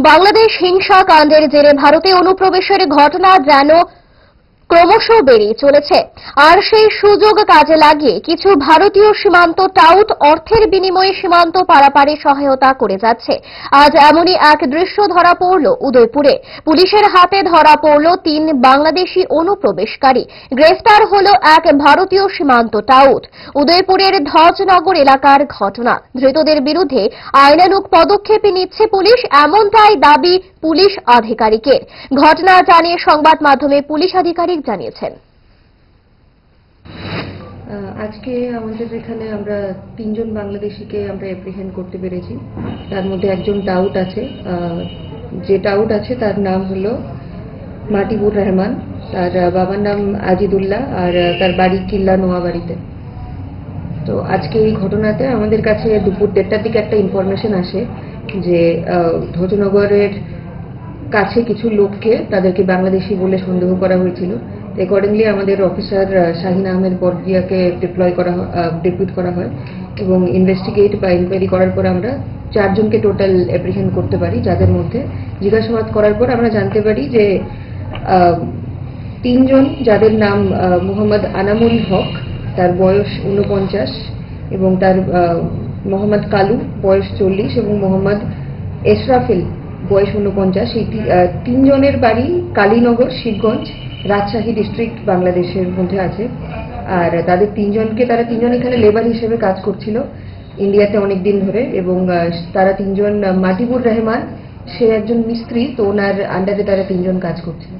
বাংলাদেশ হিংসা কাণ্ডের জেরে ভারতে অনুপ্রবেশের ঘটনা যেন ক্রমশ বেড়েই চলেছে। আর সেই সুযোগ কাজে লাগিয়ে কিছু ভারতীয় সীমান্ত টাউট অর্থের বিনিময়ে সীমান্ত পারাপারে সহায়তা করে যাচ্ছে। আজ এমনই এক দৃশ্য ধরা পড়ল উদয়পুরে। পুলিশের হাতে ধরা পড়ল তিন বাংলাদেশি অনুপ্রবেশকারী। গ্রেফতার হল এক ভারতীয় সীমান্ত টাউট। উদয়পুরের ধ্বজনগর এলাকার ঘটনা। ধৃতদের বিরুদ্ধে আইনানুগ পদক্ষেপ নিচ্ছে পুলিশ। এমনটাই দাবি পুলিশ আধিকারিকের। ঘটনা জানিয়ে সংবাদ মাধ্যমে পুলিশ আধিকারিক জানিয়েছেন। আজকে আমাদের এখানে আমরা তিনজন বাংলাদেশিকে আমরা অ্যাপ্রিহেন্ড করতে পেরেছি। তার মধ্যে একজন টাউট আছে। যে টাউট আছে তার নাম হলো মাটিবুর রহমান। তার বাবার নাম আজিদুল্লাহ আর তার বাড়ি কিল্লা নোয়াবাড়িতে। তো আজকে এই ঘটনাতে আমাদের কাছে দুপুর দেড়টার দিকে একটা ইনফরমেশন আসে যে আহ, ধ্বজনগরের কাছে কিছু লোককে তাদেরকে বাংলাদেশি বলে সন্দেহ করা হয়েছিল। অ্যাকর্ডিংলি আমাদের অফিসার শাহিন আহমেদ বর্দিয়াকে ডিপ্লয় করা ডেপুট করা হয় এবং ইনভেস্টিগেট বা ইনকোয়ারি করার পর আমরা চারজনকে টোটাল অ্যাপ্রিহেন্ড করতে পারি যাদের মধ্যে জিজ্ঞাসাবাদ করার পর আমরা জানতে পারি যে তিনজন যাদের নাম মোহাম্মদ আনামুল হক, তার বয়স উনপঞ্চাশ এবং তার মোহাম্মদ কালু বয়স চল্লিশ এবং মোহাম্মদ এশরাফিল বয়স উনপঞ্চাশ এই তিনজনের বাড়ি কালীনগর, শিবগঞ্জ, রাজশাহী ডিস্ট্রিক্ট বাংলাদেশের মধ্যে আছে। আর তাদের তিনজনকে, তারা তিনজন এখানে লেবার হিসেবে কাজ করছিল ইন্ডিয়াতে অনেক দিন ধরে এবং তারা তিনজন মাটিবুর রহমান, সে একজন মিস্ত্রি, তো ওনার আন্ডারে তারা তিনজন কাজ করছিল।